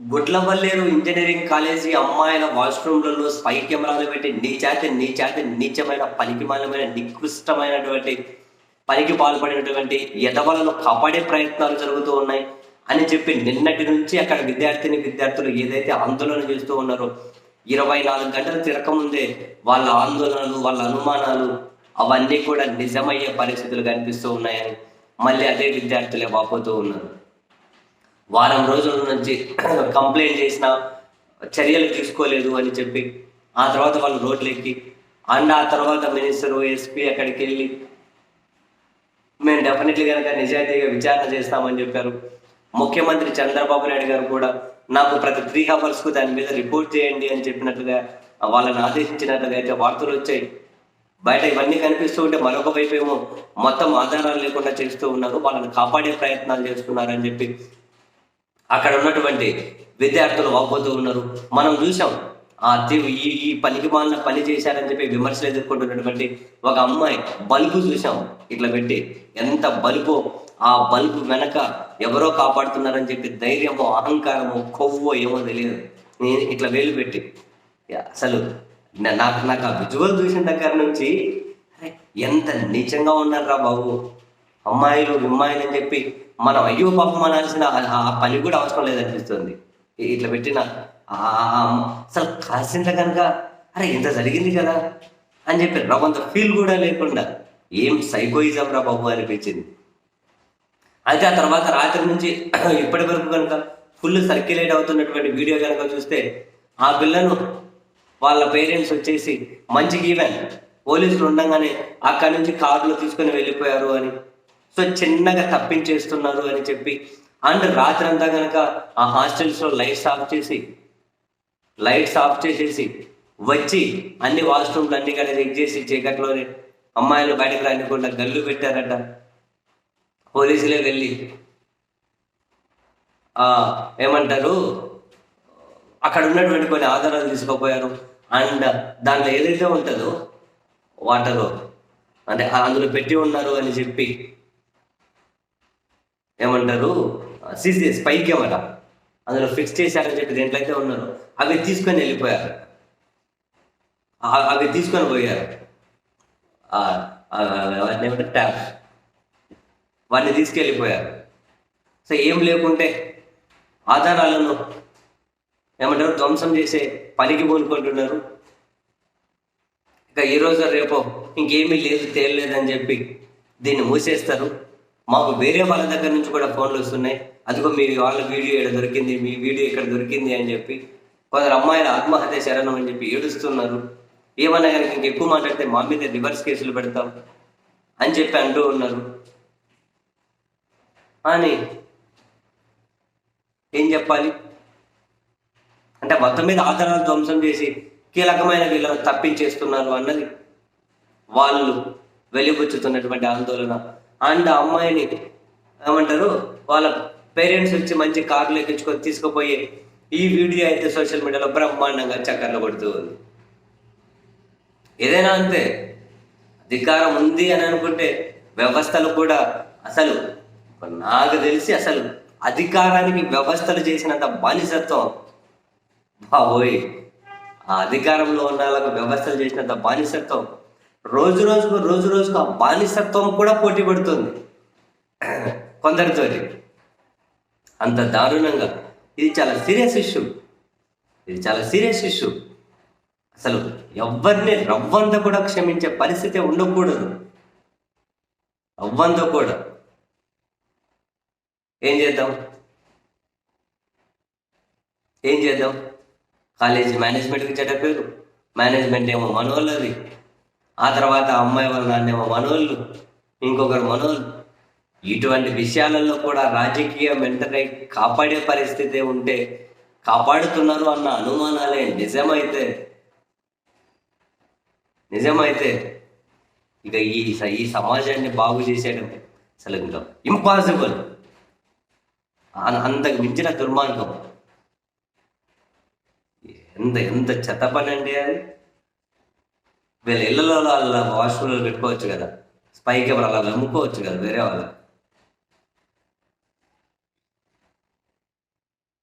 Gudlavalleru engineering college అమ్మాయిల వాష్రూమ్లలో spy కెమెరాలు పెట్టి నీ చేత నీ చేత నీచమైన పనికిమాలమైన నికృష్టమైనటువంటి పనికి పాల్పడినటువంటి ఎదవలను కాపాడే ప్రయత్నాలు జరుగుతూ ఉన్నాయి అని చెప్పి నిన్నటి నుంచి అక్కడ విద్యార్థిని విద్యార్థులు ఏదైతే ఆందోళన చేస్తూ ఉన్నారో ఇరవై నాలుగు గంటలు తిరకముందే వాళ్ళ ఆందోళనలు వాళ్ళ అనుమానాలు అవన్నీ కూడా నిజమయ్యే పరిస్థితులు కనిపిస్తూ ఉన్నాయని మళ్ళీ అదే విద్యార్థులే వాపోతూ ఉన్నారు. వారం రోజుల నుంచి కంప్లైంట్ చేసిన చర్యలు తీసుకోలేదు అని చెప్పి ఆ తర్వాత వాళ్ళు రోడ్లు ఎక్కి అండ్ ఆ తర్వాత మినిస్టర్ ఎస్పీ అక్కడికి వెళ్ళి మేము డెఫినెట్లీ కనుక నిజాయితీగా విచారణ చేస్తామని చెప్పారు. ముఖ్యమంత్రి చంద్రబాబు నాయుడు గారు కూడా నాకు ప్రతి త్రీ అవర్స్కు దాని మీద రిపోర్ట్ చేయండి అని చెప్పినట్లుగా వాళ్ళని ఆదేశించినట్లుగా అయితే వార్తలు వచ్చాయి. బయట ఇవన్నీ కనిపిస్తూ ఉంటే మరొక వైపు ఏమో మొత్తం ఆధారాలు లేకుండా చేస్తూ ఉన్నారు. వాళ్ళని కాపాడే ప్రయత్నాలు చేస్తున్నారని చెప్పి అక్కడ ఉన్నటువంటి విద్యార్థులు వాపోతూ ఉన్నారు. మనం చూసాం ఆ ఈ ఈ పనికి మాలిన పని చేశారని చెప్పి విమర్శలు ఎదుర్కొంటున్నటువంటి ఒక అమ్మాయి బల్బు చూసాం ఇట్లా పెట్టి ఎంత బల్బో ఆ బల్బు వెనక ఎవరో కాపాడుతున్నారని చెప్పి ధైర్యమో అహంకారమో కొవ్వో ఏమో తెలియదు. నేను ఇట్లా వేలు పెట్టి అసలు నాకు నాకు ఆ విజువల్ చూసిన దగ్గర నుంచి ఎంత నీచంగా ఉన్నారా బాబు. అమ్మాయిలు అమ్మాయిలు అని చెప్పి మనం అయ్యో పాపం అనాల్సిన ఆ- పని కూడా అవసరం లేదనిపిస్తుంది ఇట్లా పెట్టిన అసలు కాసింత కనుక అరే ఇంత జరిగింది కదా అని చెప్పి రవంత ఫీల్ కూడా లేకుండా ఏం సైకోయిజం రా బాబు అనిపించింది. అయితే ఆ తర్వాత రాత్రి నుంచి ఇప్పటి వరకు కనుక ఫుల్ సర్క్యులేట్ అవుతున్నటువంటి వీడియో కనుక చూస్తే ఆ పిల్లను వాళ్ళ పేరెంట్స్ వచ్చేసి మంచి ఈవెన్ పోలీసులు ఉండగానే అక్కడి నుంచి కారులో తీసుకొని వెళ్ళిపోయారు అని సో చిన్నగా తప్పించేస్తున్నారు అని చెప్పి అండ్ రాత్రి అంతా కనుక ఆ హాస్టల్స్లో లైట్స్ ఆఫ్ చేసి లైట్స్ ఆఫ్ చేసేసి వచ్చి అన్ని వాష్రూమ్లు అన్ని కూడా చెక్ చేసి చీకట్లోనే అమ్మాయిలు బయటకు రానికుండా గల్లు పెట్టారట. పోలీసులే వెళ్ళి ఏమంటారు అక్కడ ఉన్నటువంటి కొన్ని ఆధారాలు తీసుకోపోయారు. అండ్ దాంట్లో ఏదైతే ఉంటుందో వాటర్ అంటే అందులో పెట్టి ఉన్నారు అని చెప్పి ఏమంటారు? CC spy camera. అందులో ఫిక్స్ చేశారని చెప్పి దేంట్లో అయితే ఉన్నారు. అవి తీసుకొని వెళ్ళిపోయారు. అవి తీసుకొని పోయారు. ఆ, వాటిని ఏమంటారు? ట్యాబ్ వాడిని తీసుకెళ్ళిపోయారు. సో ఏం లేకుంటే ఆధారాలను ఏమంటారు? ధ్వంసం చేసే పనికి పూనుకుంటున్నారు ఇక ఈరోజు రేపు ఇంకేమీ లేదు తేలలేదని చెప్పి దీన్ని మూసేస్తారు. మాకు వేరే వాళ్ళ దగ్గర నుంచి కూడా ఫోన్లు వస్తున్నాయి. అదిగో మీరు వాళ్ళ వీడియో ఇక్కడ దొరికింది మీ వీడియో ఇక్కడ దొరికింది అని చెప్పి కొందరు అమ్మాయిలు ఆత్మహత్య శరణం అని చెప్పి ఏడుస్తున్నారు. ఏమన్నా కనుక ఇంకెక్కువ మాట్లాడితే మా మీద రివర్స్ కేసులు పెడతాం అని చెప్పి అంటూ ఉన్నారు. అని ఏం చెప్పాలి? అంటే మొత్తం మీద ఆధారాలు ధ్వంసం చేసి కీలకమైన వీళ్ళని తప్పించేస్తున్నారు అన్నది వాళ్ళు వెలిబుచ్చుతున్నటువంటి ఆందోళన. అండ్ ఆ అమ్మాయిని ఏమంటారు వాళ్ళ పేరెంట్స్ వచ్చి మంచి కార్లు ఎక్కించుకొని తీసుకుపోయి ఈ వీడియో అయితే సోషల్ మీడియాలో బ్రహ్మాండంగా చక్కర్లు కొడుతూ ఉంది. ఏదైనా అంతే అధికారం ఉంది అని అనుకుంటే వ్యవస్థలు కూడా అసలు నాకు తెలిసి అసలు అధికారానికి వ్యవస్థలు చేసినంత బానిసత్వం. బాబోయ్ ఆ అధికారంలో ఉన్న వాళ్ళకు వ్యవస్థలు చేసినంత బానిసత్వం. రోజు రోజుకు రోజు రోజుకు ఆ బానిసత్వం కూడా పోటీ పడుతుంది. కొందరితోటి. అంత దారుణంగా. ఇది చాలా సీరియస్ ఇష్యూ. ఇది చాలా సీరియస్ ఇష్యూ. అసలు ఎవరిని రవ్వంత కూడా క్షమించే పరిస్థితి ఉండకూడదు. రవ్వంత కూడా. ఏం చేద్దాం? ఏం చేద్దాం? కాలేజీ మేనేజ్మెంట్కి చెడ్డ పేరు మేనేజ్మెంట్ ఏమో మనోళ్ళది. ఆ తర్వాత అమ్మాయి వాళ్ళ నాన్నేమో మనోళ్ళు ఇంకొకరు మనోళ్ళు. ఇటువంటి విషయాలలో కూడా రాజకీయ వెంటనే కాపాడే పరిస్థితి ఉంటే కాపాడుతున్నారు అన్న అనుమానాలే నిజమైతే. నిజమైతే ఇక ఈ ఈ సమాజాన్ని బాగు చేసేయడం అసలు ఇంకా ఇంపాసిబుల్ అంతకు మించిన దుర్మార్గం. ఎంత ఎంత చెత్త పని అండి అది? వీళ్ళ ఇళ్ళలో వాళ్ళ వాష్రూమ్లో పెట్టుకోవచ్చు కదా స్పై కెమెరా అలా అమ్ముకోవచ్చు కదా వేరే వాళ్ళకి